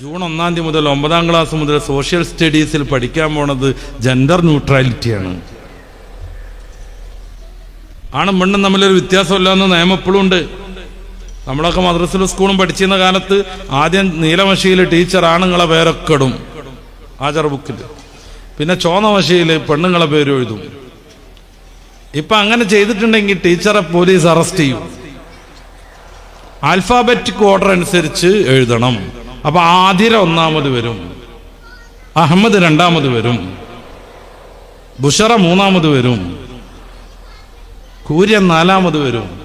June ഒന്നാം തീയതി മുതൽ ഒമ്പതാം ക്ലാസ് മുതൽ സോഷ്യൽ സ്റ്റഡീസിൽ പഠിക്കാൻ പോണത് ജെൻഡർ ന്യൂട്രാലിറ്റിയാണ് ആണും. പെണ്ണും തമ്മിലൊരു വ്യത്യാസമില്ലാന്ന് നിയമം എപ്പോഴും ഉണ്ട്. നമ്മളൊക്കെ മദ്രസിലും സ്കൂളും പഠിച്ചിരുന്ന കാലത്ത് ആദ്യം നീലമഷിയിൽ ടീച്ചർ ആണുങ്ങളെ പേരൊക്കെ ഇടും. ആചാര ബുക്കിൽ പിന്നെ ചോന്ന മഷിയിൽ പെണ്ണുങ്ങളെ പേര് എഴുതും. ഇപ്പൊ അങ്ങനെ ചെയ്തിട്ടുണ്ടെങ്കിൽ ടീച്ചറെ പോലീസ് അറസ്റ്റ് ചെയ്യും. ആൽഫാബറ്റിക് ഓർഡർ അനുസരിച്ച് എഴുതണം. അപ്പൊ ആതിര ഒന്നാമത് വരും. അഹമ്മദ് രണ്ടാമത് വരും. ബുഷറ മൂന്നാമത് വരും. കൂര്യൻ നാലാമത് വരും.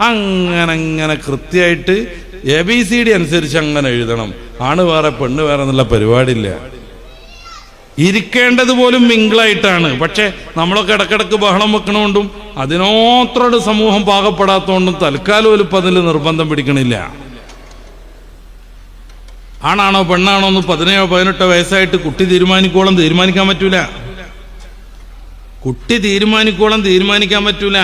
അങ്ങനെ അങ്ങനെ കൃത്യമായിട്ട് എ ബി സി ഡി അനുസരിച്ച് അങ്ങനെ എഴുതണം. ആണ് വേറെ പെണ്ണ് വേറെ എന്നുള്ള പരിപാടിയില്ല. ഇരിക്കേണ്ടത് പോലും മിങ്കിളായിട്ടാണ്. പക്ഷെ നമ്മളൊക്കെ ഇടക്കിടക്ക് ബഹളം വെക്കണോണ്ടും അതിനോത്രോട് സമൂഹം പാകപ്പെടാത്തോണ്ടും തൽക്കാലം ഒരു പതിൽ നിർബന്ധം പിടിക്കണില്ല. ആണാണോ പെണ്ണാണോ എന്ന് പതിനേഴോ പതിനെട്ടോ വയസ്സായിട്ട് കുട്ടി തീരുമാനിക്കോളം തീരുമാനിക്കാൻ പറ്റൂല. കുട്ടി തീരുമാനിക്കോളം തീരുമാനിക്കാൻ പറ്റൂല.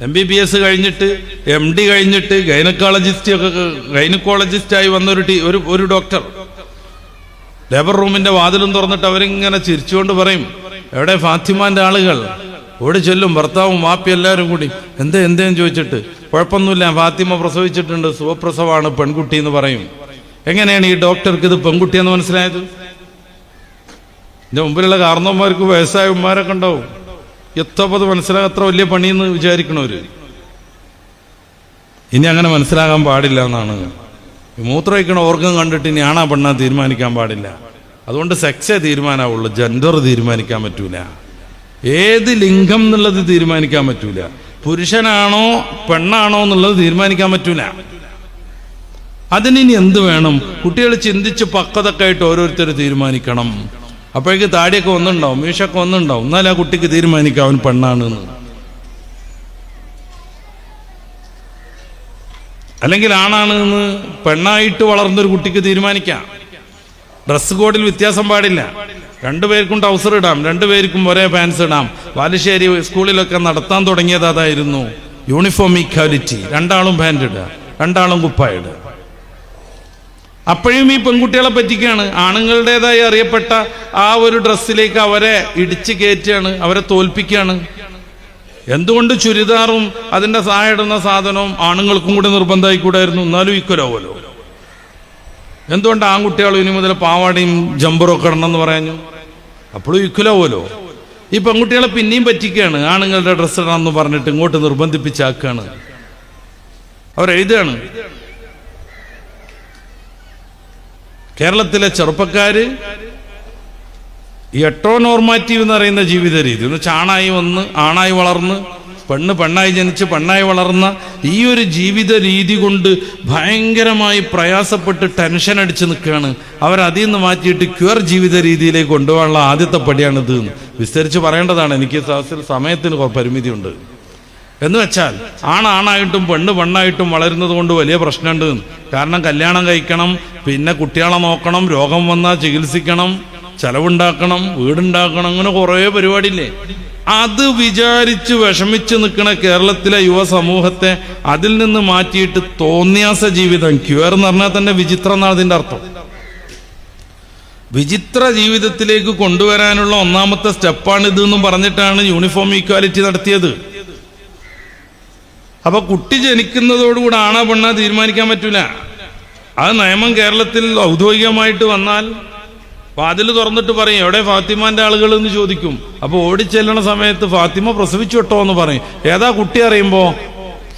എം ബി ബി എസ് കഴിഞ്ഞിട്ട് എം ഡി കഴിഞ്ഞിട്ട് ഗൈനക്കോളജിസ്റ്റ് ഒക്കെ ഗൈനക്കോളജിസ്റ്റായി വന്ന ഒരു ടീ- ഒരു ഒരു ഡോക്ടർ. ലേബർ റൂമിന്റെ വാതിലും തുറന്നിട്ട് അവരിങ്ങനെ ചിരിച്ചുകൊണ്ട് പറയും എവിടെ ഫാത്തിമാന്റെ ആളുകൾ? ഓടി ചെല്ലും ഭർത്താവും വാപ്പി എല്ലാവരും കൂടി. എന്തേ എന്തേന്ന് ചോദിച്ചിട്ട്. കുഴപ്പമൊന്നുമില്ല ഫാത്തിമ പ്രസവിച്ചിട്ടുണ്ട് സുഖപ്രസവമാണ് പെൺകുട്ടി എന്ന് പറയും. എങ്ങനെയാണ് ഈ ഡോക്ടർക്ക് ഇത് പെൺകുട്ടിയെന്ന് മനസ്സിലായത്? എന്റെ മുമ്പിലുള്ള കാർന്നവന്മാർക്ക് വയസ്സായ ഉമ്മാരൊക്കെ ഉണ്ടാവും. എത്തപ്പത് മനസ്സിലാകത്ര വലിയ പണിയെന്ന് വിചാരിക്കണവര്. ഇനി അങ്ങനെ മനസ്സിലാകാൻ പാടില്ല എന്നാണ്. മൂത്രം മൂത്രമൊഴിക്കണ ഓർഗം കണ്ടിട്ട് ഇനി ആണാ പെണ്ണാ തീരുമാനിക്കാൻ പാടില്ല. അതുകൊണ്ട് സെക്സേ തീരുമാനാവുള്ളൂ. ജെൻഡർ തീരുമാനിക്കാൻ പറ്റൂല. ഏത് ലിംഗം എന്നുള്ളത് തീരുമാനിക്കാൻ പറ്റൂല. പുരുഷനാണോ പെണ്ണാണോ എന്നുള്ളത് തീരുമാനിക്കാൻ പറ്റൂല. അതിനി എന്ത് വേണം? കുട്ടികൾ ചിന്തിച്ച് പക്വതൊക്കെ ആയിട്ട് ഓരോരുത്തർ തീരുമാനിക്കണം. അപ്പോഴേക്ക് താടിയൊക്കെ ഒന്നുണ്ടാവും മീശൊക്കെ ഒന്നുണ്ടാവും എന്നാൽ ആ കുട്ടിക്ക് തീരുമാനിക്കാം അവൻ പെണ്ണാണ് അല്ലെങ്കിൽ ആണാണ് എന്ന് പെണ്ണായിട്ട് വളർന്നൊരു കുട്ടിക്ക് തീരുമാനിക്കാം. ഡ്രസ് കോഡിൽ വ്യത്യാസം പാടില്ല. രണ്ടുപേർക്കും ട്രൗസർ ഇടാം രണ്ടുപേർക്കും ഒരേ പാൻസ് ഇടാം. ബാലുശ്ശേരി സ്കൂളിലൊക്കെ നടത്താൻ തുടങ്ങിയത് അതായിരുന്നു യൂണിഫോം ഇക്വാലിറ്റി രണ്ടാളും പാന്റ് ഇടുക രണ്ടാളും കുപ്പായ ഇടുക. അപ്പോഴും ഈ പെൺകുട്ടികളെ പറ്റിക്കാണ്. ആണുങ്ങളുടേതായി അറിയപ്പെട്ട ആ ഒരു ഡ്രസ്സിലേക്ക് അവരെ ഇടിച്ചു കയറ്റുകയാണ് അവരെ തോൽപ്പിക്കുകയാണ്. എന്തുകൊണ്ട് ചുരിദാറും അതിന്റെ ഇടുന്ന സാധനവും ആണുങ്ങൾക്കും കൂടെ നിർബന്ധമായിക്കൂടായിരുന്നു? എന്നാലും ഈക്വലാവുമല്ലോ എന്തുകൊണ്ട് ആൺകുട്ടികൾ ഇനി മുതൽ പാവാടയും ജമ്പറും ഒക്കെ ഇടണം എന്ന് പറഞ്ഞു അപ്പോഴും ഈക്വലാവുമല്ലോ ഈ പെൺകുട്ടികളെ പിന്നെയും പറ്റിക്കുകയാണ് ആണുങ്ങളുടെ ഡ്രസ്സ് ഇടണം എന്ന് പറഞ്ഞിട്ട് ഇങ്ങോട്ട് നിർബന്ധിപ്പിച്ചാക്കുകയാണ് അവരെഴുതുകയാണ് കേരളത്തിലെ ചെറുപ്പക്കാര് ഈ എട്ടോ നോർമാറ്റീവ് എന്ന് പറയുന്ന ജീവിത രീതി. എന്ന് ചാണായി വന്ന് ആണായി വളർന്ന് പെണ്ണ് പെണ്ണായി ജനിച്ച് പെണ്ണായി വളർന്ന ഈ ഒരു ജീവിത രീതി കൊണ്ട് ഭയങ്കരമായി പ്രയാസപ്പെട്ട് ടെൻഷൻ അടിച്ച് നിൽക്കുകയാണ്. അവരതിൽ നിന്ന് മാറ്റിയിട്ട് ക്യൂർ ജീവിത രീതിയിലേക്ക് കൊണ്ടുപോകാനുള്ള ആദ്യത്തെ പടിയാണിത് വിസ്തരിച്ച് പറയേണ്ടതാണ്. എനിക്ക് സമയത്തിന് പരിമിതിയുണ്ട്. എന്ന് വെച്ചാൽ ആണാണായിട്ടും പെണ്ണ് പെണ്ണായിട്ടും വളരുന്നത് കൊണ്ട് വലിയ പ്രശ്നമുണ്ട്. കാരണം കല്യാണം കഴിക്കണം പിന്നെ കുട്ടികളെ നോക്കണം രോഗം വന്നാൽ ചികിത്സിക്കണം ചെലവുണ്ടാക്കണം വീടുണ്ടാക്കണം അങ്ങനെ കുറേ പരിപാടിയില്ലേ? അത് വിചാരിച്ച് വിഷമിച്ച് നിൽക്കുന്ന കേരളത്തിലെ യുവസമൂഹത്തെ അതിൽ നിന്ന് മാറ്റിയിട്ട് തോന്നിയാസ ജീവിതം ക്യൂർ എന്ന് പറഞ്ഞാൽ തന്നെ വിചിത്രം എന്നാണ് അതിന്റെ അർത്ഥം. വിചിത്ര ജീവിതത്തിലേക്ക് കൊണ്ടുവരാനുള്ള ഒന്നാമത്തെ സ്റ്റെപ്പാണ് ഇത് എന്നും പറഞ്ഞിട്ടാണ് യൂണിഫോം ഈക്വാലിറ്റി നടത്തിയത്. അപ്പൊ കുട്ടി ജനിക്കുന്നതോടുകൂടെ ആണാ പെണ്ണാ തീരുമാനിക്കാൻ പറ്റൂല. ആ നിയമം കേരളത്തിൽ ഔദ്യോഗികമായിട്ട് വന്നാൽ വാതിൽ തുറന്നിട്ട് പറയും എവിടെ ഫാത്തിമാന്റെ ആളുകൾ എന്ന് ചോദിക്കും. അപ്പൊ ഓടിച്ചെല്ലണ സമയത്ത് ഫാത്തിമ പ്രസവിച്ചു വിട്ടോ എന്ന് പറയും. ഏതാ കുട്ടി അറിയുമ്പോ?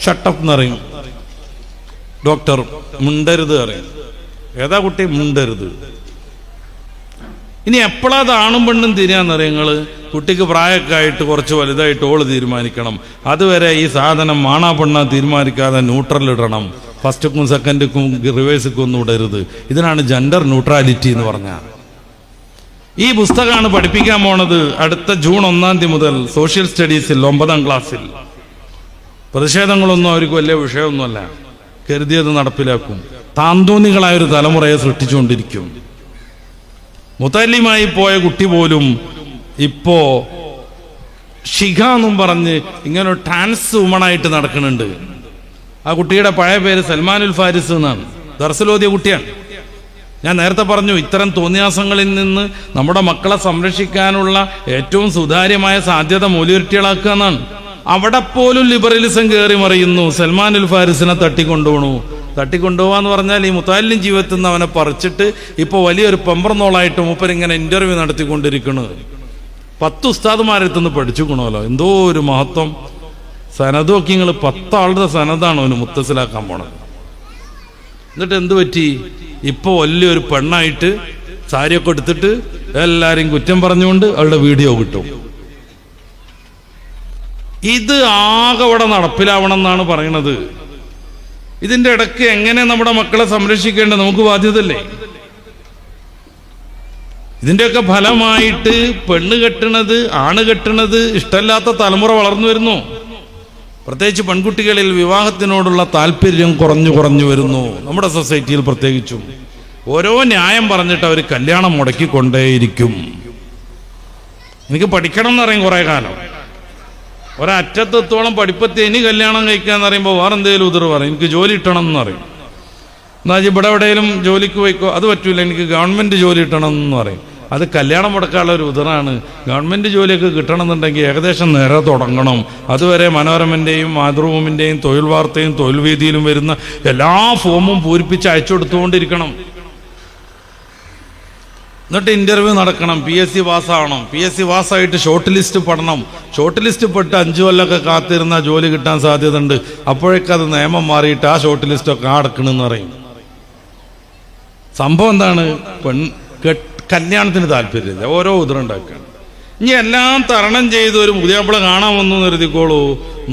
ഷട്ടപ്പ് എന്ന് അറിയും ഡോക്ടർ മുണ്ടരുത് അറിയും ഏതാ കുട്ടി? മുണ്ടരുത്. ഇനി എപ്പോഴാ ആണും പെണ്ണും തിരിയാന്നറിയ നിങ്ങൾ കുട്ടിക്ക് പ്രായമൊക്കെ ആയിട്ട് കുറച്ച് വലുതായിട്ട് ഓൾ തീരുമാനിക്കണം. അതുവരെ ഈ സാധനം മാണാ പെണ്ണാ തീരുമാനിക്കാതെ ന്യൂട്രലിടണം ഫസ്റ്റുക്കും സെക്കൻഡുക്കും റിവേഴ്സുക്കും ഒന്നും ഇടരുത്. ഇതിനാണ് ജെൻഡർ ന്യൂട്രാലിറ്റി എന്ന് പറഞ്ഞാൽ ഈ പുസ്തകമാണ് പഠിപ്പിക്കാൻ പോണത് അടുത്ത ജൂൺ ഒന്നാം തീയതി മുതൽ സോഷ്യൽ സ്റ്റഡീസിൽ ഒമ്പതാം ക്ലാസ്സിൽ പ്രതിഷേധങ്ങളൊന്നും അവർക്ക് വലിയ വിഷയമൊന്നുമല്ല. കരുതിയത് നടപ്പിലാക്കും. താന്തോന്നികളായ ഒരു തലമുറയെ സൃഷ്ടിച്ചുകൊണ്ടിരിക്കും. മുത്തല്ലിമായി പോയ കുട്ടി പോലും ഇപ്പോ ഷിഖ എന്നും പറഞ്ഞ് ഇങ്ങനെ ട്രാൻസ് വുമണായിട്ട് നടക്കുന്നുണ്ട്. ആ കുട്ടിയുടെ പഴയ പേര് സൽമാനുൽ ഫാരിസ് എന്നാണ്. ദർസലോദിയ കുട്ടിയാണ്. ഞാൻ നേരത്തെ പറഞ്ഞു ഇത്തരം തോന്നിയാസങ്ങളിൽ നിന്ന് നമ്മുടെ മക്കളെ സംരക്ഷിക്കാനുള്ള ഏറ്റവും സുതാര്യമായ സാധ്യത മൂല്യവൃറ്റികളാക്കുക എന്നാണ്. അവിടെ പോലും ലിബറലിസം കയറി മറിയുന്നു. സൽമാൻ ഉൽ ഫാരിസിനെ തട്ടിക്കൊണ്ടുപോണു. തട്ടിക്കൊണ്ടുപോകാന്ന് പറഞ്ഞാൽ ഈ മുത്താലിൻ ജീവിതത്തിൽ നിന്ന് അവനെ പറിച്ചിട്ട് ഇപ്പോൾ വലിയൊരു പെമ്പറന്നോളായിട്ട് മൂപ്പരിങ്ങനെ ഇന്റർവ്യൂ നടത്തിക്കൊണ്ടിരിക്കുന്നത് പത്ത് ഉസ്താദ്മാരെ നിന്ന് പഠിച്ചുക്കണമല്ലോ. എന്തോ ഒരു മഹത്വം. സനതൊക്കെ നിങ്ങൾ പത്താളുടെ സനതാണ് അവന് മുത്തസിലാക്കാൻ പോണത്. എന്നിട്ട് എന്ത് പറ്റി? ഇപ്പൊ വലിയൊരു പെണ്ണായിട്ട് സാരിയൊക്കെ എടുത്തിട്ട് എല്ലാവരെയും കുറ്റം പറഞ്ഞുകൊണ്ട് അവളുടെ വീഡിയോ കിട്ടും ഇത് ആകെ അവിടെ നടപ്പിലാവണം എന്നാണ് പറയണത്. ഇതിന്റെ ഇടയ്ക്ക് എങ്ങനെ നമ്മുടെ മക്കളെ സംരക്ഷിക്കേണ്ടത് നമുക്ക് ബാധ്യതല്ലേ ഇതിന്റെയൊക്കെ ഫലമായിട്ട് പെണ്ണ് കെട്ടണത് ആണ് കെട്ടണത് ഇഷ്ടമല്ലാത്ത തലമുറ വളർന്നു വരുന്നു. പ്രത്യേകിച്ച് പെൺകുട്ടികളിൽ വിവാഹത്തിനോടുള്ള താല്പര്യം കുറഞ്ഞു കുറഞ്ഞു വരുന്നു. നമ്മുടെ സൊസൈറ്റിയിൽ പ്രത്യേകിച്ചും. ഓരോ ന്യായം പറഞ്ഞിട്ട് അവർ കല്യാണം മുടക്കിക്കൊണ്ടേയിരിക്കും. എനിക്ക് പഠിക്കണം എന്നറിയും കുറേ കാലം. ഒരറ്റത്തെത്തോളം പഠിപ്പത്തി ഇനി കല്യാണം കഴിക്കാന്ന് പറയുമ്പോൾ വേറെ എന്തെങ്കിലും ഉതിർ പറയും. എനിക്ക് ജോലി കിട്ടണം എന്ന് പറയും. എന്നാ ഇവിടെ എവിടെയെങ്കിലും ജോലിക്ക് പോയിക്കോ അത് പറ്റൂല. എനിക്ക് ഗവൺമെന്റ് ജോലി കിട്ടണം എന്ന് പറയും. അത് കല്യാണം മുടക്കാനുള്ള ഒരു ഉതിറാണ്. ഗവൺമെന്റ് ജോലിയൊക്കെ കിട്ടണമെന്നുണ്ടെങ്കിൽ ഏകദേശം നേരെ തുടങ്ങണം. അതുവരെ മനോരമന്റെയും മാതൃഭൂമിന്റെയും തൊഴിൽ വാർത്തയും തൊഴിൽ വേദിയിലും വരുന്ന എല്ലാ ഫോമും പൂരിപ്പിച്ച് അയച്ചു കൊടുത്തുകൊണ്ടിരിക്കണം. എന്നിട്ട് ഇന്റർവ്യൂ നടക്കണം. പി എസ് സി പാസ്സാവണം പി എസ് സി പാസ്സായിട്ട് ഷോർട്ട് ലിസ്റ്റ് പെടണം ഷോർട്ട് ലിസ്റ്റ് പെട്ട് അഞ്ചു കൊല്ലമൊക്കെ കാത്തിരുന്ന ജോലി കിട്ടാൻ സാധ്യതയുണ്ട്. അപ്പോഴേക്കും അത് നിയമം മാറിയിട്ട് ആ ഷോർട്ട് ലിസ്റ്റൊക്കെ അടക്കണമെന്ന് പറയും. സംഭവം എന്താണ്? പെൺ കല്യാണത്തിന് താല്പര്യമില്ല. ഓരോ ഉദരം ഉണ്ടാക്കുകയാണ്. ഇനി എല്ലാം തരണം ചെയ്ത് ഒരു മുതിയാപ്പിള കാണാൻ വന്നു കരുതിക്കോളൂ.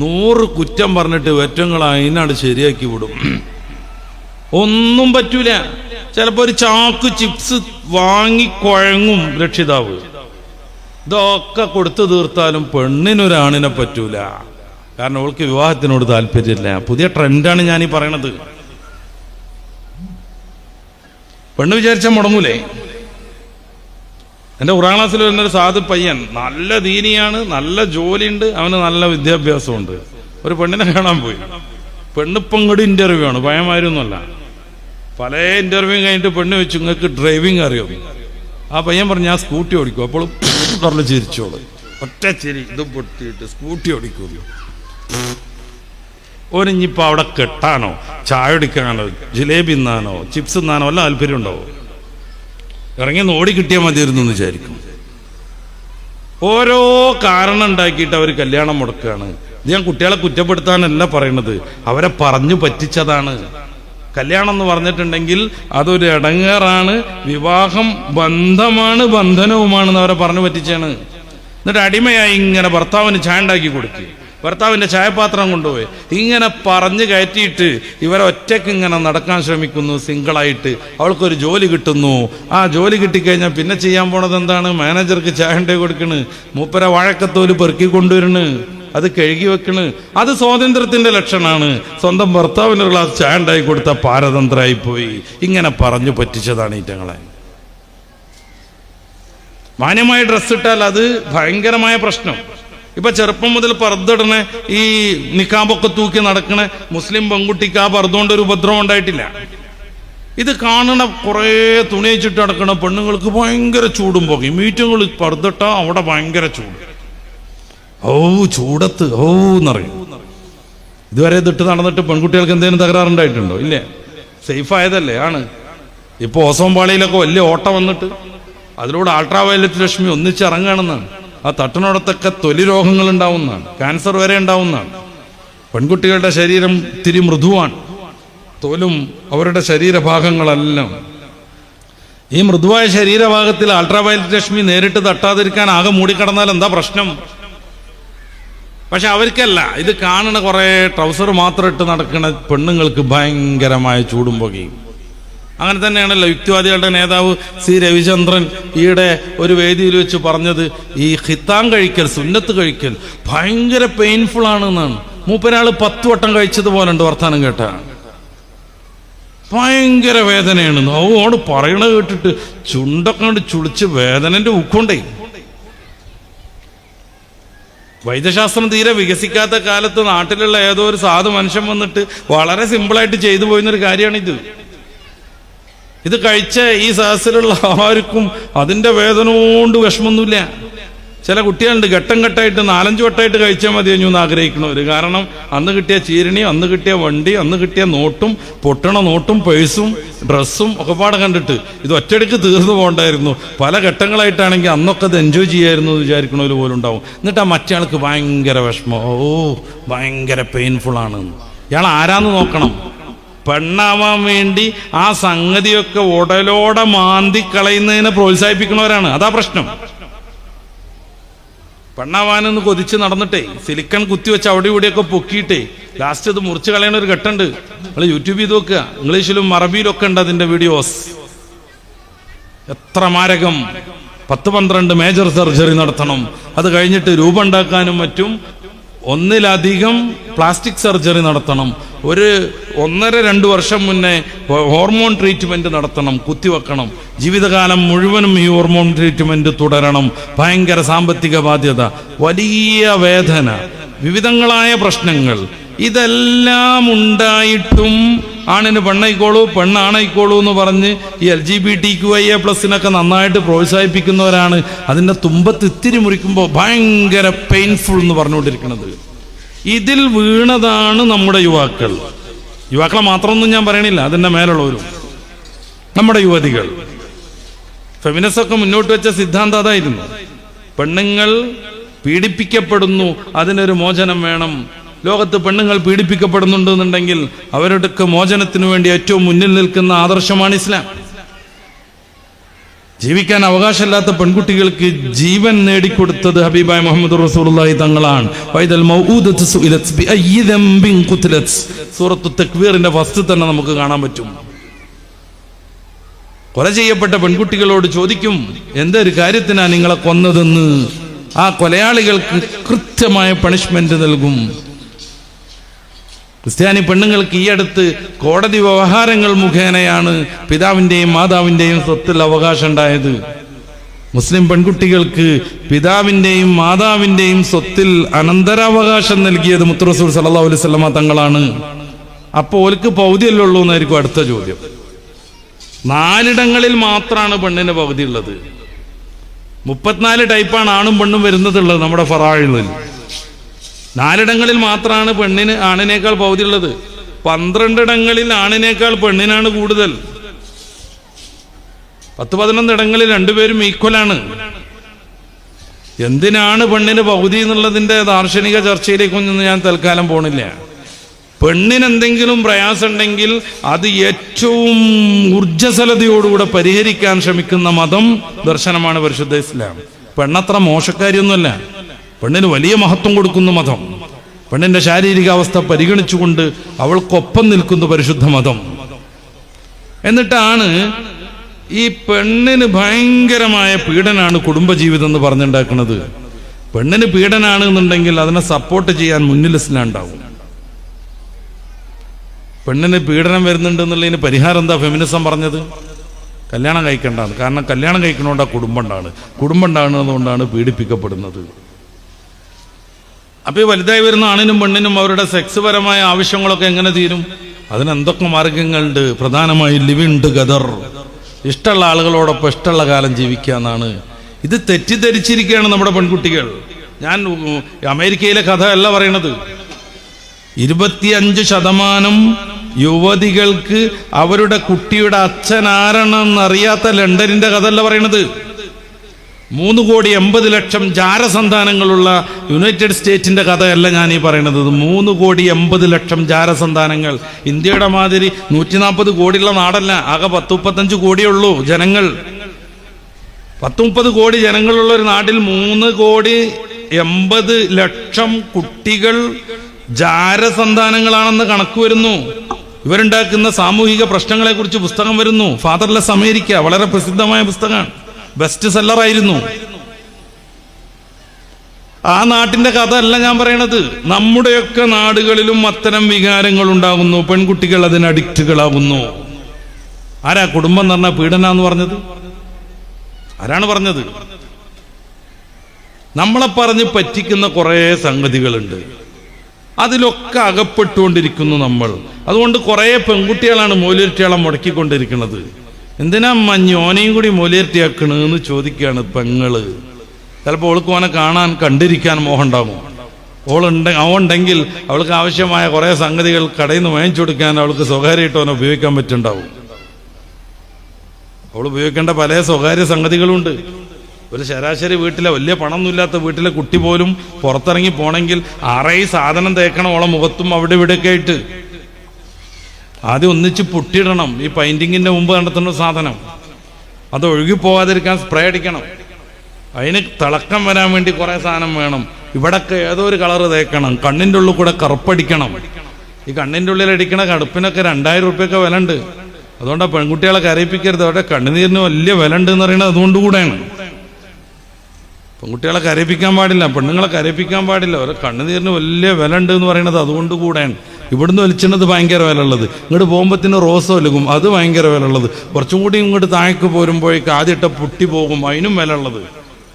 നൂറ് കുറ്റം പറഞ്ഞിട്ട് വെറ്റങ്ങൾ അതിനാണ് ശരിയാക്കി വിടും. ഒന്നും പറ്റൂല. ചിലപ്പോ ഒരു ചാക്ക് ചിപ്സ് വാങ്ങി കുഴങ്ങും രക്ഷിതാവ്. ഇതൊക്കെ കൊടുത്തു തീർത്താലും പെണ്ണിനൊരാണിനെ പറ്റൂല. കാരണം അവൾക്ക് വിവാഹത്തിനോട് താല്പര്യമില്ല. പുതിയ ട്രെൻഡാണ് ഞാൻ ഈ പറയണത്. പെണ്ണ് വിചാരിച്ചാൽ മുടങ്ങൂലേ? എന്റെ ഉറാം ക്ലാസ്സിൽ വരുന്നൊരു സാധു പയ്യൻ നല്ല ദീനിയാണ് നല്ല ജോലിയുണ്ട് അവന് നല്ല വിദ്യാഭ്യാസമുണ്ട് ഒരു പെണ്ണിനെ കാണാൻ പോയി. പെണ്ണിപ്പം കൂടി ഇന്റർവ്യൂ ആണ്. ഭയമായിരുന്നല്ല പല ഇന്റർവ്യൂ കഴിഞ്ഞിട്ട് പെണ്ണ് വെച്ചു. നിങ്ങൾക്ക് ഡ്രൈവിംഗ് അറിയോ? ആ പയ്യൻ പറഞ്ഞു ഞാൻ സ്കൂട്ടി ഓടിക്കും. അപ്പോഴും പറഞ്ഞു ചിരിച്ചോളൂ. ഒറ്റ ചിരി ഇത് പൊട്ടിയിട്ട് സ്കൂട്ടി ഓടിക്കുമല്ലോ ഓനിഞ്ഞിപ്പോ അവിടെ കെട്ടാനോ ചായ ഒടിക്കാനോ ജിലേബി തിന്നാനോ ചിപ്സ് തിന്നാനോ വല്ല താല്പര്യം ഉണ്ടാവോ ഇറങ്ങി ഓടി കിട്ടിയാൽ മതിയായിരുന്നു എന്ന് വിചാരിക്കും. ഓരോ കാരണം ഉണ്ടാക്കിയിട്ട് അവർ കല്യാണം മുടക്കുകയാണ് ഞാൻ കുട്ടികളെ കുറ്റപ്പെടുത്താനല്ല പറയണത്. അവരെ പറഞ്ഞു പറ്റിച്ചതാണ്. കല്യാണം എന്ന് പറഞ്ഞിട്ടുണ്ടെങ്കിൽ അതൊരു ഇടങ്ങേറാണ് വിവാഹം ബന്ധമാണ് ബന്ധനവുമാണെന്ന് അവരെ പറഞ്ഞു പറ്റിച്ചാണ്. എന്നിട്ട് അടിമയായി ഇങ്ങനെ ഭർത്താവിന് ചായ ഉണ്ടാക്കി കൊടുക്കുക ഭർത്താവിന്റെ ചായപാത്രം കൊണ്ടുപോയി. ഇങ്ങനെ പറഞ്ഞു കയറ്റിയിട്ട് ഇവരെ ഒറ്റയ്ക്ക് ഇങ്ങനെ നടക്കാൻ ശ്രമിക്കുന്നു സിംഗിളായിട്ട്. അവൾക്കൊരു ജോലി കിട്ടുന്നു. ആ ജോലി കിട്ടിക്കഴിഞ്ഞാൽ പിന്നെ ചെയ്യാൻ പോണത് എന്താണ്? മാനേജർക്ക് ചായ ഉണ്ടാക്കി കൊടുക്കണ്. മൂപ്പര വാഴക്കത്തോൽ പെറുക്കി കൊണ്ടുവരണ്. അത് കഴുകി വെക്കണ്. അത് സ്വാതന്ത്ര്യത്തിന്റെ ലക്ഷണമാണ് സ്വന്തം ഭർത്താവിന് ഒരു ചായ ഉണ്ടായി കൊടുത്ത പാരതന്ത്രമായി പോയി. ഇങ്ങനെ പറഞ്ഞു പറ്റിച്ചതാണ് ഈറ്റങ്ങളെ. മാന്യമായ ഡ്രസ്സ് ഇട്ടാൽ അത് ഭയങ്കരമായ പ്രശ്നം. ഇപ്പൊ ചെറുപ്പം മുതൽ പറന്തിടണ ഈ നിക്കാബൊക്കെ തൂക്കി നടക്കണ മുസ്ലിം പെൺകുട്ടിക്ക് ആ പറന്തുകൊണ്ട് ഒരു ഉപദ്രവം ഉണ്ടായിട്ടില്ല. ഇത് കാണണ കുറേ തുണി വെച്ചിട്ട് നടക്കണ പെണ്ണുങ്ങൾക്ക് ഭയങ്കര ചൂടും പോകും മീറ്റുകൾ പറന്തിട്ടാ അവിടെ ഭയങ്കര ചൂട്. ഓ ചൂടത്ത് ഓ എന്നറിയും. ഇതുവരെ ഇതിട്ട് നടന്നിട്ട് പെൺകുട്ടികൾക്ക് എന്തെങ്കിലും തകരാറുണ്ടായിട്ടുണ്ടോ? ഇല്ലേ? സേഫ് ആയതല്ലേ ആണ്. ഇപ്പൊ ഓസോം പാളിയിലൊക്കെ വലിയ ഓട്ടം വന്നിട്ട് അതിലൂടെ അൾട്രാ വയലറ്റ് ലക്ഷ്മി ഒന്നിച്ചിറങ്ങണമെന്നാണ് ആ തട്ടിനോടത്തൊക്കെ തൊലി രോഗങ്ങൾ ഉണ്ടാവുന്നതാണ് ക്യാൻസർ വരെ ഉണ്ടാവുന്നതാണ്. പെൺകുട്ടികളുടെ ശരീരം ഇത്തിരി മൃദുവാണ്. തോലും അവരുടെ ശരീരഭാഗങ്ങളെല്ലാം. ഈ മൃദുവായ ശരീരഭാഗത്തിൽ അൾട്രാ വയലറ്റ് ലക്ഷ്മി നേരിട്ട് തട്ടാതിരിക്കാൻ ആകെ മൂടിക്കടന്നാൽ എന്താ പ്രശ്നം? പക്ഷെ അവർക്കല്ല. ഇത് കാണണ കുറെ ട്രൗസർ മാത്രം ഇട്ട് നടക്കുന്ന പെണ്ണുങ്ങൾക്ക് ഭയങ്കരമായ ചൂടും പുകയും. അങ്ങനെ തന്നെയാണല്ലോ യുക്തിവാദികളുടെ നേതാവ് സി. രവിചന്ദ്രൻ ഈയിടെ ഒരു വേദിയിൽ വെച്ച് പറഞ്ഞത് ഈ ഹിത്താൻ കഴിക്കൽ സുന്നത്ത് കഴിക്കൽ ഭയങ്കര പെയിൻഫുൾ ആണ് എന്നാണ് മൂപ്പരാൾ പത്ത് വട്ടം കഴിച്ചതുപോലെ ഉണ്ട് വർത്താനം കേട്ട. ഭയങ്കര വേദനയാണ്. ഓട് പറയണ കേട്ടിട്ട് ചുണ്ടൊക്കെ ചുളിച്ച് വേദനന്റെ ഉക്കൊണ്ടേ. വൈദ്യശാസ്ത്രം തീരെ വികസിക്കാത്ത കാലത്ത് നാട്ടിലുള്ള ഏതോ ഒരു സാധു മനുഷ്യൻ വന്നിട്ട് വളരെ സിമ്പിളായിട്ട് ചെയ്തു പോയിരുന്നൊരു കാര്യമാണിത്. ഇത് കഴിച്ച ഈ സഹസിലുള്ള ആർക്കും അതിന്റെ വേദന കൊണ്ട് വിഷമൊന്നുമില്ല. ചില കുട്ടികളുണ്ട് ഘട്ടം ഘട്ടമായിട്ട് നാലഞ്ച് വട്ടമായിട്ട് കഴിച്ചാൽ മതി എന്ന് ആഗ്രഹിക്കണവർ കാരണം അന്ന് കിട്ടിയ ചീരണി അന്ന് കിട്ടിയ വണ്ടി അന്ന് കിട്ടിയ നോട്ടും പൊട്ടണ നോട്ടും പേഴ്സും ഡ്രസ്സും ഒക്കെ പാടെ കണ്ടിട്ട് ഇത് ഒറ്റയടിക്ക് തീർന്നു പോകണ്ടായിരുന്നു. പല ഘട്ടങ്ങളായിട്ടാണെങ്കിൽ അന്നൊക്കെ അത് എൻജോയ് ചെയ്യായിരുന്നു എന്ന് വിചാരിക്കണവർ പോലും ഉണ്ടാവും. എന്നിട്ട് ആ മറ്റയാൾക്ക് ഭയങ്കര വിഷമം. ഓ ഭയങ്കര പെയിൻഫുൾ ആണ്. ഇയാൾ ആരാന്ന് നോക്കണം? പെണ്ണാവാൻ വേണ്ടി ആ സംഗതിയൊക്കെ ഉടലോടെ മാന്തി കളയുന്നതിനെ പ്രോത്സാഹിപ്പിക്കുന്നവരാണ്. അതാ പ്രശ്നം. പെണ്ണാവാനെന്ന് കൊതിച്ച് നടന്നിട്ടേ സിലിക്കൺ കുത്തിവെച്ച് അവിടെ ഇവിടെയൊക്കെ പൊക്കിയിട്ടേ ലാസ്റ്റ് ഇത് മുറിച്ച് കളയണ ഒരു ഘട്ടമുണ്ട്. നിങ്ങൾ യൂട്യൂബിൽ ചെയ്ത് നോക്കുക. ഇംഗ്ലീഷിലും അറബിയിലൊക്കെ ഉണ്ട് അതിന്റെ വീഡിയോസ് എത്ര മാരകം. പത്ത് പന്ത്രണ്ട് മേജർ സർജറി നടത്തണം. അത് കഴിഞ്ഞിട്ട് രൂപം ഉണ്ടാക്കാനും മറ്റും ഒന്നിലധികം പ്ലാസ്റ്റിക് സർജറി നടത്തണം. ഒരു ഒന്നര രണ്ട് വർഷം മുന്നേ ഹോർമോൺ ട്രീറ്റ്മെന്റ് നടത്തണം കുത്തിവെക്കണം. ജീവിതകാലം മുഴുവനും ഈ ഹോർമോൺ ട്രീറ്റ്മെന്റ് തുടരണം. ഭയങ്കര സാമ്പത്തിക ബാധ്യത. വലിയ വേദന. വിവിധങ്ങളായ പ്രശ്നങ്ങൾ. ഇതെല്ലാം ഉണ്ടായിട്ടും ആണിന് പെണ്ണായിക്കോളൂ പെണ്ണാണായിക്കോളൂ എന്ന് പറഞ്ഞ് ഈ L G B T Q I A പ്ലസിനൊക്കെ നന്നായിട്ട് പ്രോത്സാഹിപ്പിക്കുന്നവരാണ്. അതിന്റെ തുമ്പത്ത് ഇത്തിരി മുറിക്കുമ്പോൾ ഭയങ്കര പെയിൻഫുൾ എന്ന് പറഞ്ഞുകൊണ്ടിരിക്കുന്നത്. ഇതിൽ വീണതാണ് നമ്മുടെ യുവാക്കൾ. യുവാക്കളെ മാത്രമൊന്നും ഞാൻ പറയണില്ല അതിന്റെ മേലുള്ളവരും. നമ്മുടെ യുവതികൾ. ഫെമിനസൊക്കെ മുന്നോട്ട് വെച്ച സിദ്ധാന്തം അതായിരുന്നു. പെണ്ണുങ്ങൾ പീഡിപ്പിക്കപ്പെടുന്നു അതിനൊരു മോചനം വേണം. ലോകത്ത് പെണ്ണുങ്ങൾ പീഡിപ്പിക്കപ്പെടുന്നുണ്ട് എന്നുണ്ടെങ്കിൽ അവരുടെയൊക്കെ മോചനത്തിനു വേണ്ടി ഏറ്റവും മുന്നിൽ നിൽക്കുന്ന ആദർശമാണ് ഇസ്ലാം. ജീവിക്കാൻ അവകാശമില്ലാത്ത പെൺകുട്ടികൾക്ക് ജീവൻ നേടിക്കൊടുത്തത് ഹബീബായ് മുഹമ്മദ് റസൂലുള്ളാഹി തങ്ങളാണ്. തക്വീറിന്റെ ഫസ്റ്റ് തന്നെ നമുക്ക് കാണാൻ പറ്റും. കൊല ചെയ്യപ്പെട്ട പെൺകുട്ടികളോട് ചോദിക്കും എന്തൊരു കാര്യത്തിനാണ് നിങ്ങളെ കൊന്നതെന്ന്? ആ കൊലയാളികൾക്ക് കൃത്യമായ പണിഷ്മെന്റ് നൽകും. ക്രിസ്ത്യാനി പെണ്ണുങ്ങൾക്ക് ഈ അടുത്ത് കോടതി വ്യവഹാരങ്ങൾ മുഖേനയാണ് പിതാവിന്റെയും മാതാവിന്റെയും സ്വത്തിൽ അവകാശം ഉണ്ടായത്. മുസ്ലിം പെൺകുട്ടികൾക്ക് പിതാവിന്റെയും മാതാവിന്റെയും സ്വത്തിൽ അനന്തരാവകാശം നൽകിയത് മുത്തറസൂൽ സല്ലാ അലൈഹി വസല്ലമ തങ്ങളാണ്. അപ്പോൾ ഓൽക്ക് പൗതിയല്ലുള്ളൂ എന്നായിരിക്കും അടുത്ത ചോദ്യം. നാലിടങ്ങളിൽ മാത്രമാണ് പെണ്ണിന് പകുതി ഉള്ളത് മുപ്പത്തിനാല് ടൈപ്പാണ് ആണും പെണ്ണും വരുന്നതുള്ളത് നമ്മുടെ ഫറാഴിലിൽ നാലിടങ്ങളിൽ മാത്രമാണ് പെണ്ണിന് ആണിനേക്കാൾ പൗതിയുള്ളത്. പന്ത്രണ്ടിടങ്ങളിൽ ആണിനേക്കാൾ പെണ്ണിനാണ് കൂടുതൽ. പത്ത് പതിനൊന്നിടങ്ങളിൽ രണ്ടുപേരും ഈക്വലാണ്. എന്തിനാണ് പെണ്ണിന് പൗതി എന്നുള്ളതിന്റെ ദാർശനിക ചർച്ചയിലേക്കൊന്നും ഞാൻ തൽക്കാലം പോണില്ല. പെണ്ണിന് എന്തെങ്കിലും പ്രയാസം ഉണ്ടെങ്കിൽ അത് ഏറ്റവും ഊർജസ്വലതയോടുകൂടെ പരിഹരിക്കാൻ ശ്രമിക്കുന്ന മതം ദർശനമാണ് പരിശുദ്ധ ഇസ്ലാം. പെണ്ണത്ര മോശക്കാരിയൊന്നുമല്ല. പെണ്ണിന് വലിയ മഹത്വം കൊടുക്കുന്ന മതം. പെണ്ണിന്റെ ശാരീരിക അവസ്ഥ പരിഗണിച്ചുകൊണ്ട് അവൾക്കൊപ്പം നിൽക്കുന്ന പരിശുദ്ധ മതം. എന്നിട്ടാണ് ഈ പെണ്ണിന് ഭയങ്കരമായ പീഡനാണ് കുടുംബജീവിതം എന്ന് പറഞ്ഞുണ്ടാക്കുന്നത് പെണ്ണിന് പീഡനാണ് എന്നുണ്ടെങ്കിൽ അതിനെ സപ്പോർട്ട് ചെയ്യാൻ മുന്നിൽ ഇസ്ലാം പെണ്ണിന് പീഡനം വരുന്നുണ്ട് എന്നുള്ളതിന് പരിഹാരം എന്താ ഫെമിനിസം പറഞ്ഞത്? കല്യാണം കഴിക്കേണ്ടതാണ് കാരണം കല്യാണം കഴിക്കണോണ്ടാ കുടുംബം ഉണ്ടാണ് കുടുംബം ഉണ്ടാകുന്നതുകൊണ്ടാണ് പീഡിപ്പിക്കപ്പെടുന്നത്. അപ്പൊ ഈ വലുതായി വരുന്ന ആണിനും പെണ്ണിനും അവരുടെ സെക്സ് പരമായ ആവശ്യങ്ങളൊക്കെ എങ്ങനെ തീരും? അതിന് എന്തൊക്കെ മാർഗങ്ങളുണ്ട്? പ്രധാനമായി ലിവിൻ ഗദർ ഇഷ്ടമുള്ള ആളുകളോടൊപ്പം ഇഷ്ടമുള്ള കാലം ജീവിക്കുക എന്നാണ്. ഇത് തെറ്റിദ്ധരിച്ചിരിക്കുകയാണ് നമ്മുടെ പെൺകുട്ടികൾ. ഞാൻ അമേരിക്കയിലെ കഥ അല്ല പറയണത്. ഇരുപത്തിയഞ്ച് ശതമാനം യുവതികൾക്ക് അവരുടെ കുട്ടിയുടെ അച്ഛൻ ആരാണെന്നറിയാത്ത ലണ്ടനിന്റെ കഥയല്ല പറയണത്. മൂന്ന് കോടി എൺപത് ലക്ഷം ജാരസന്താനങ്ങളുള്ള യുണൈറ്റഡ് സ്റ്റേറ്റിന്റെ കഥയല്ല ഞാൻ ഈ പറയുന്നത് മൂന്ന് കോടി എൺപത് ലക്ഷം ജാരസന്താനങ്ങൾ. ഇന്ത്യയുടെ മാതിരി നൂറ്റി നാൽപ്പത് കോടിയുള്ള നാടല്ല. ആകെ പത്ത് മുപ്പത്തഞ്ച് കോടിയുള്ളൂ ജനങ്ങൾ. പത്ത് മുപ്പത് കോടി ജനങ്ങളുള്ള ഒരു നാട്ടിൽ മൂന്ന് കോടി എൺപത് ലക്ഷം കുട്ടികൾ ജാരസന്താനങ്ങളാണെന്ന് കണക്ക് വരുന്നു. ഇവരുണ്ടാക്കുന്ന സാമൂഹിക പ്രശ്നങ്ങളെ കുറിച്ച് പുസ്തകം വരുന്നു. ഫാദർലെസ് അമേരിക്ക വളരെ പ്രസിദ്ധമായ പുസ്തകമാണ്. ബെസ്റ്റ് സെല്ലറായിരുന്നു ആ നാട്ടിന്റെ കഥ അല്ല ഞാൻ പറയണത്. നമ്മുടെയൊക്കെ നാടുകളിലും അത്തരം വികാരങ്ങൾ ഉണ്ടാകുന്നു പെൺകുട്ടികൾ അതിന് അഡിക്റ്റുകളാകുന്നു ആരാ കുടുംബം എന്ന് പറഞ്ഞാൽ പീഡന എന്ന് പറഞ്ഞത്? ആരാണ് പറഞ്ഞത്? നമ്മളെ പറഞ്ഞ് പറ്റിക്കുന്ന കുറേ സംഗതികളുണ്ട്. അതിലൊക്കെ അകപ്പെട്ടുകൊണ്ടിരിക്കുന്നു നമ്മൾ. അതുകൊണ്ട് കുറേ പെൺകുട്ടികളാണ് മൂലൊരുട്ടികളെ മുടക്കിക്കൊണ്ടിരിക്കുന്നത്. എന്തിനാ മഞ്ഞ് ഓനെയും കൂടി എന്ന് ചോദിക്കുകയാണ് പെങ്ങൾ. ചിലപ്പോൾ ഓൾക്ക് ഓനെ കാണാൻ കണ്ടിരിക്കാൻ മോഹം ഉണ്ടാകും ഓളുണ്ട് അവളുണ്ടെങ്കിൽ അവൾക്ക് ആവശ്യമായ കുറേ സംഗതികൾ കടയിൽ നിന്ന് വാങ്ങിച്ചു കൊടുക്കാൻ അവൾക്ക് സ്വകാര്യമായിട്ട് അവനെ ഉപയോഗിക്കാൻ പറ്റുണ്ടാവും അവൾ ഉപയോഗിക്കേണ്ട പല സ്വകാര്യ സംഗതികളുണ്ട് ഒരു ശരാശരി വീട്ടിലെ വലിയ പണമൊന്നുമില്ലാത്ത വീട്ടിലെ കുട്ടി പോലും പുറത്തിറങ്ങി പോണെങ്കിൽ ആറേ സാധനം തേക്കണം ഓളെ മുഖത്തും അവിടെ ഇവിടെയൊക്കെ ആയിട്ട്. ആദ്യം ഒന്നിച്ച് പൊട്ടിയിടണം ഈ പൈന്റിങ്ങിന്റെ മുമ്പ് കണ്ടെത്തുന്ന സാധനം. അത് ഒഴുകി പോകാതിരിക്കാൻ സ്പ്രേ അടിക്കണം. അതിന് തിളക്കം വരാൻ വേണ്ടി കുറേ സാധനം വേണം. ഇവിടൊക്കെ ഏതോ ഒരു കളർ തേക്കണം. കണ്ണിന്റെ ഉള്ളിൽ കൂടെ കറുപ്പടിക്കണം. ഈ കണ്ണിന്റെ ഉള്ളിൽ അടിക്കണ കടുപ്പിനൊക്കെ രണ്ടായിരം റുപ്യൊക്കെ വില ഉണ്ട് അതുകൊണ്ടാണ് പെൺകുട്ടികളെ കരയിപ്പിക്കരുത്. അവിടെ കണ്ണുനീരിന് വലിയ വില ഉണ്ട് എന്ന് പറയുന്നത് അതുകൊണ്ട് കൂടെയാണ്. പെൺകുട്ടികളെ കരയിപ്പിക്കാൻ പാടില്ല. പെണ്ണുങ്ങളെ കരയിപ്പിക്കാൻ പാടില്ല. അവരെ കണ്ണുനീരിന് വലിയ വില ഉണ്ട് എന്ന് പറയുന്നത് അതുകൊണ്ട് കൂടെയാണ്. ഇവിടുന്ന് വലിച്ചിണത് ഭയങ്കര വില ഉള്ളത് ഇങ്ങോട്ട് തന്നെ റോസ് ഒലുകും അത് ഭയങ്കര വില ഉള്ളത് കുറച്ചും കൂടി ഇങ്ങോട്ട് താഴേക്ക് പോരുമ്പോഴേക്ക് ആദ്യത്തെ പൊട്ടി പോകും അതിനും വില ഉള്ളത്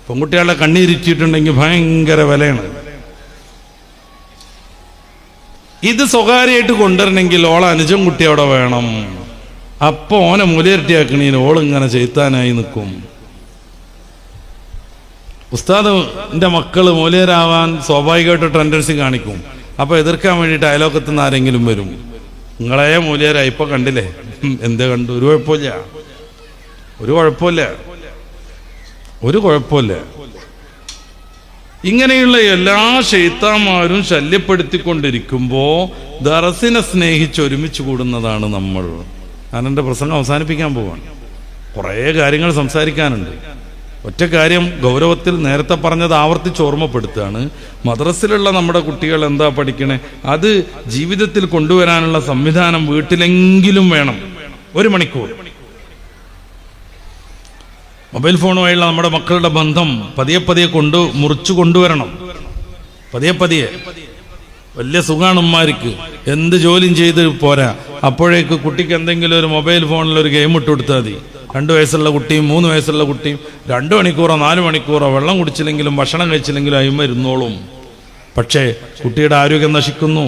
പെൺകുട്ടികളെ കണ്ണീരിച്ചിട്ടുണ്ടെങ്കിൽ ഭയങ്കര വിലയാണ്. ഇത് സ്വകാര്യമായിട്ട് കൊണ്ടുവരണമെങ്കിൽ ഓളെ അനുജം കുട്ടി അവിടെ വേണം. അപ്പൊ ഓനെ മുലയിരട്ടിയാക്കണീന് ഓളിങ്ങനെ ചെയ്ത്താനായി നിൽക്കും. ഉസ്താദ് എന്റെ മക്കൾ മൂലയരാവാൻ സ്വാഭാവികമായിട്ട് ടെൻഡൻസി കാണിക്കും. അപ്പൊ എതിർക്കാൻ വേണ്ടിയിട്ട് ഡയലോഗ് നിന്ന് ആരെങ്കിലും വരും. നിങ്ങളെ മൂല്യരായി ഇപ്പൊ കണ്ടില്ലേ? എന്ത് കണ്ടു? ഒരു കുഴപ്പമില്ല. ഒരു കുഴപ്പമില്ല. ഒരു കുഴപ്പമില്ല. ഇങ്ങനെയുള്ള എല്ലാ ഷെയ്ത്താന്മാരും ശല്യപ്പെടുത്തിക്കൊണ്ടിരിക്കുമ്പോ ദറസിനെ സ്നേഹിച്ച് ഒരുമിച്ച് കൂടുന്നതാണ് നമ്മൾ. ഞാൻ എന്റെ പ്രസംഗം അവസാനിപ്പിക്കാൻ പോവാണ്. കുറേ കാര്യങ്ങൾ സംസാരിക്കാനുണ്ട്. ഒറ്റ കാര്യം ഗൗരവത്തിൽ നേരത്തെ പറഞ്ഞത് ആവർത്തിച്ച് ഓർമ്മപ്പെടുത്തുകയാണ്. മദ്രസിലുള്ള നമ്മുടെ കുട്ടികൾ എന്താ പഠിക്കണേ? അത് ജീവിതത്തിൽ കൊണ്ടുവരാനുള്ള സംവിധാനം വീട്ടിലെങ്കിലും വേണം. ഒരു മണിക്കൂർ. മൊബൈൽ ഫോണുമായുള്ള നമ്മുടെ മക്കളുടെ ബന്ധം പതിയെ പതിയെ കൊണ്ട് മുറിച്ചു കൊണ്ടുവരണം. പതിയെ പതിയെ. വലിയ സുഖാണ് ഉമ്മാർക്ക് എന്ത് ജോലിയും ചെയ്ത് പോരാ. അപ്പോഴേക്ക് കുട്ടിക്ക് എന്തെങ്കിലും ഒരു മൊബൈൽ ഫോണിൽ ഒരു ഗെയിം ഇട്ട് കൊടുത്താൽ മതി. രണ്ട് വയസ്സുള്ള കുട്ടിയും മൂന്ന് വയസ്സുള്ള കുട്ടിയും രണ്ട് മണിക്കൂറോ നാല് മണിക്കൂറോ വെള്ളം കുടിച്ചില്ലെങ്കിലും ഭക്ഷണം കഴിച്ചില്ലെങ്കിലും അയിമ ഇരുന്നോളും. പക്ഷേ കുട്ടിയുടെ ആരോഗ്യം നശിക്കുന്നു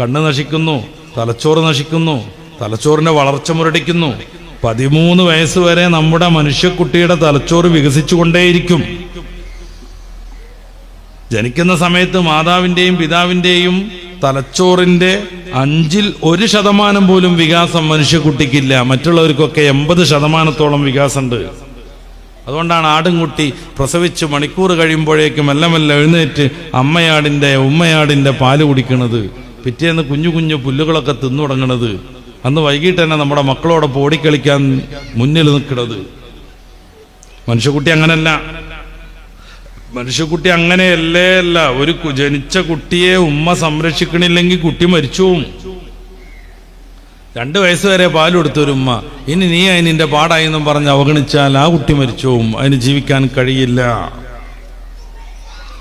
കണ്ണ് നശിക്കുന്നു തലച്ചോറ് നശിക്കുന്നു തലച്ചോറിന്റെ വളർച്ച മുരടിക്കുന്നു. പതിമൂന്ന് വയസ്സ് വരെ നമ്മുടെ മനുഷ്യക്കുട്ടിയുടെ തലച്ചോറ് വികസിച്ചുകൊണ്ടേയിരിക്കും. ജനിക്കുന്ന സമയത്ത് മാതാവിന്റെയും പിതാവിന്റെയും തലച്ചോറിന്റെ അഞ്ചിൽ ഒരു ശതമാനം പോലും വികാസം മനുഷ്യക്കുട്ടിക്കില്ല. മറ്റുള്ളവർക്കൊക്കെ എൺപത് ശതമാനത്തോളം വികാസമുണ്ട്. അതുകൊണ്ടാണ് ആടുംകുട്ടി പ്രസവിച്ച് മണിക്കൂർ കഴിയുമ്പോഴേക്കും മെല്ലെ മെല്ലെ എഴുന്നേറ്റ് അമ്മയാടിന്റെ ഉമ്മയാടിന്റെ പാൽ കുടിക്കണത്. പിറ്റേന്ന് കുഞ്ഞു കുഞ്ഞു പുല്ലുകളൊക്കെ തിന്നു തുടങ്ങണത്. അന്ന് വൈകിട്ട് തന്നെ നമ്മുടെ മക്കളോടൊപ്പം ഓടിക്കളിക്കാൻ മുന്നിൽ നിൽക്കുന്നത് മനുഷ്യക്കുട്ടി അങ്ങനല്ല. മനുഷ്യക്കുട്ടി അങ്ങനെയല്ലേ അല്ല. ഒരു ജനിച്ച കുട്ടിയെ ഉമ്മ സംരക്ഷിക്കണില്ലെങ്കിൽ കുട്ടി മരിച്ചു പോവും രണ്ടു വയസ്സ് വരെ പാൽ കൊടുത്തൊരു ഉമ്മ. ഇനി നീ അതിനിന്റെ പാടായി എന്നും പറഞ്ഞ് അവഗണിച്ചാൽ ആ കുട്ടി മരിച്ചു പോവും അതിന് ജീവിക്കാൻ കഴിയില്ല.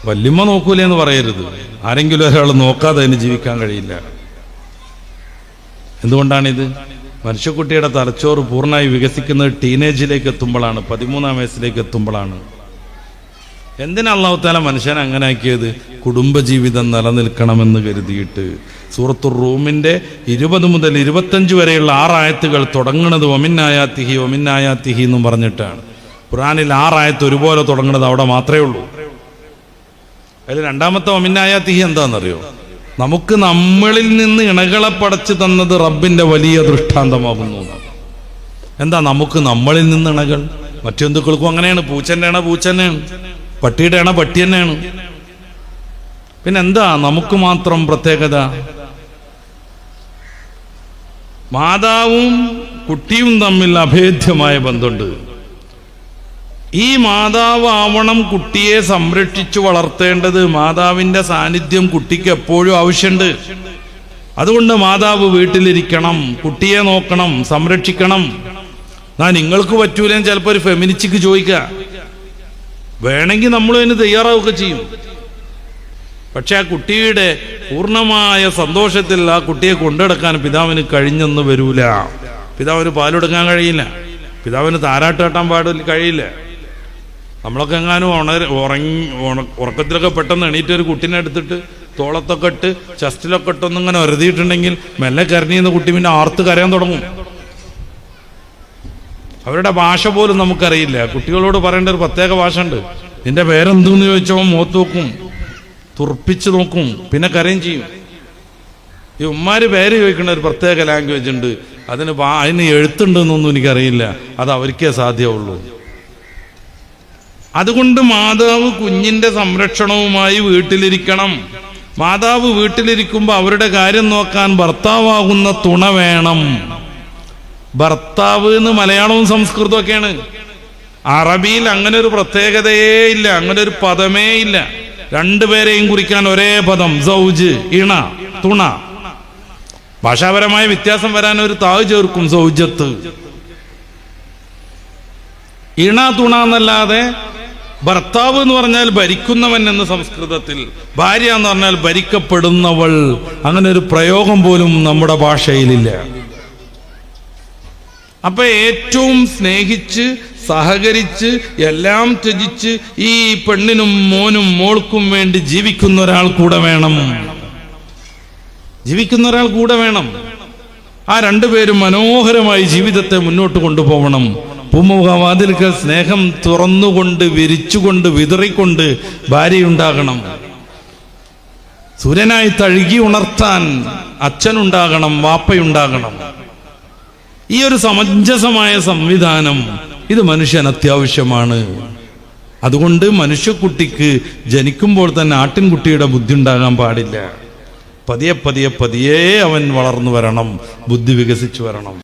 വല്യമ്മ നോക്കൂലേ എന്ന് പറയരുത്. ആരെങ്കിലും ഒരാൾ നോക്കാതെ അതിന് ജീവിക്കാൻ കഴിയില്ല. എന്തുകൊണ്ടാണിത്? മനുഷ്യക്കുട്ടിയുടെ തലച്ചോറ് പൂർണമായി വികസിക്കുന്നത് ടീനേജിലേക്ക് എത്തുമ്പോഴാണ് പതിമൂന്നാം വയസ്സിലേക്ക് എത്തുമ്പോഴാണ്. എന്തിനാ അള്ളാഹുത്താല മനുഷ്യനെ അങ്ങനെ ആക്കിയത്? കുടുംബജീവിതം നിലനിൽക്കണമെന്ന് കരുതിയിട്ട്. സൂറത്തുർ റൂമിന്റെ ഇരുപത് മുതൽ ഇരുപത്തഞ്ച് വരെയുള്ള ആറായത്തുകൾ തുടങ്ങുന്നത് ഒമിന്നായാത്തിഹി ഒമിന്നായാത്തിഹി എന്നും പറഞ്ഞിട്ടാണ്. ഖുറാനിൽ ആറായത്ത് ഒരുപോലെ തുടങ്ങുന്നത് അവിടെ മാത്രമേ ഉള്ളൂ. അതിൽ രണ്ടാമത്തെ ഒമിന്നായാത്തിഹി എന്താണെന്നറിയോ? നമുക്ക് നമ്മളിൽ നിന്ന് ഇണകളെ പടച്ചു തന്നത് റബ്ബിന്റെ വലിയ ദൃഷ്ടാന്തമാകുന്നു എന്താ നമുക്ക് നമ്മളിൽ നിന്ന് ഇണകൾ? മറ്റു ജന്തുക്കൾക്കും അങ്ങനെയാണ്. പൂച്ചന്റെ ഇണ പൂച്ച തന്നെയാണ് പട്ടിയുടെ അണ പട്ടി തന്നെയാണ്. പിന്നെ എന്താ? നമുക്ക് മാത്രം പ്രത്യേകത. മാതാവും കുട്ടിയും തമ്മിൽ അഭേദ്യമായ ബന്ധമുണ്ട്. ഈ മാതാവ് ആവണം കുട്ടിയെ സംരക്ഷിച്ചു വളർത്തേണ്ടത് മാതാവിന്റെ സാന്നിധ്യം കുട്ടിക്ക് എപ്പോഴും ആവശ്യമുണ്ട്. അതുകൊണ്ട് മാതാവ് വീട്ടിലിരിക്കണം കുട്ടിയെ നോക്കണം സംരക്ഷിക്കണം. ഞാൻ നിങ്ങൾക്ക് പറ്റൂലെന്ന് ചിലപ്പോൾ ഒരു ഫെമിനിച്ചിക്ക് ചോദിക്കുക. വേണമെങ്കിൽ നമ്മൾ അതിന് തയ്യാറാവുക ചെയ്യും. പക്ഷെ ആ കുട്ടിയുടെ പൂർണമായ സന്തോഷത്തിൽ ആ കുട്ടിയെ കൊണ്ടെടുക്കാൻ പിതാവിന് കഴിഞ്ഞെന്ന് വരൂല. പിതാവിന് പാലെടുക്കാൻ കഴിയില്ല. പിതാവിന് താരാട്ട് കെട്ടാൻ പാടില്ല കഴിയില്ല. നമ്മളൊക്കെ എങ്ങാനും ഉണര ഉറങ്ങി ഉറക്കത്തിലൊക്കെ പെട്ടെന്ന് എണീറ്റ് ഒരു കുട്ടീനെ എടുത്തിട്ട് തോളത്തൊക്കെ ഇട്ട് ചസ്റ്റിലൊക്കെ ഇട്ടൊന്നിങ്ങനെ ഒരുതിയിട്ടുണ്ടെങ്കിൽ മെല്ലെ കരഞ്ഞിന്ന് കുട്ടി പിന്നെ ആർത്ത് കരയാൻ തുടങ്ങും. അവരുടെ ഭാഷ പോലും നമുക്കറിയില്ല. കുട്ടികളോട് പറയേണ്ട ഒരു പ്രത്യേക ഭാഷ ഉണ്ട് നിന്റെ പേരെന്തെന്ന് ചോദിച്ചോ മുഖത്ത് നോക്കും തുറപ്പിച്ച് നോക്കും പിന്നെ കരയും ചെയ്യും. ഈ ഉമ്മാര് പേര് ചോദിക്കുന്ന ഒരു പ്രത്യേക ലാംഗ്വേജ് ഉണ്ട്. അതിന് അതിന് എഴുത്തുണ്ടെന്നൊന്നും എനിക്കറിയില്ല. അത് അവർക്കേ സാധ്യമുള്ളൂ അതുകൊണ്ട് മാതാവ് കുഞ്ഞിന്റെ സംരക്ഷണവുമായി വീട്ടിലിരിക്കണം. മാതാവ് വീട്ടിലിരിക്കുമ്പോൾ അവരുടെ കാര്യം നോക്കാൻ ഭർത്താവാകുന്ന തുണ വേണം. ഭർത്താവ് എന്ന് മലയാളവും സംസ്കൃതവും ഒക്കെയാണ്. അറബിയിൽ അങ്ങനെ ഒരു പ്രത്യേകതയേ ഇല്ല അങ്ങനെ ഒരു പദമേ ഇല്ല. രണ്ടുപേരെയും കുറിക്കാൻ ഒരേ പദം സൗജ് ഇണ തുണ. ഭാഷാപരമായ വ്യത്യാസം വരാൻ ഒരു താവ് ചേർക്കും സൗജത്ത്. ഇണ തുണ എന്നല്ലാതെ ഭർത്താവ് എന്ന് പറഞ്ഞാൽ ഭരിക്കുന്നവൻ എന്ന് സംസ്കൃതത്തിൽ ഭാര്യ എന്ന് പറഞ്ഞാൽ ഭരിക്കപ്പെടുന്നവൾ. അങ്ങനെ ഒരു പ്രയോഗം പോലും നമ്മുടെ ഭാഷയിലില്ല. അപ്പൊ ഏറ്റവും സ്നേഹിച്ച് സഹകരിച്ച് എല്ലാം ത്യജിച്ച് ഈ പെണ്ണിനും മോനും മോൾക്കും വേണ്ടി ജീവിക്കുന്ന ഒരാൾ കൂടെ വേണം. ജീവിക്കുന്ന ഒരാൾ കൂടെ വേണം. ആ രണ്ടുപേരും മനോഹരമായി ജീവിതത്തെ മുന്നോട്ട് കൊണ്ടുപോകണം. പൂമുഖവാതിൽക്ക് സ്നേഹം തുറന്നുകൊണ്ട് വിരിച്ചുകൊണ്ട് വിതറിക്കൊണ്ട് ഭാര്യയുണ്ടാകണം. സൂര്യനായി തഴുകി ഉണർത്താൻ അച്ഛനുണ്ടാകണം വാപ്പയുണ്ടാകണം. ഈ ഒരു സമഞ്ജസമായ സംവിധാനം ഇത് മനുഷ്യൻ അത്യാവശ്യമാണ്. അതുകൊണ്ട് മനുഷ്യക്കുട്ടിക്ക് ജനിക്കുമ്പോൾ തന്നെ ആട്ടിൻകുട്ടിയുടെ ബുദ്ധി ഉണ്ടാകാൻ പാടില്ല. പതിയെ പതിയെ പതിയെ അവൻ വളർന്നു വരണം ബുദ്ധി വികസിച്ചു വരണം.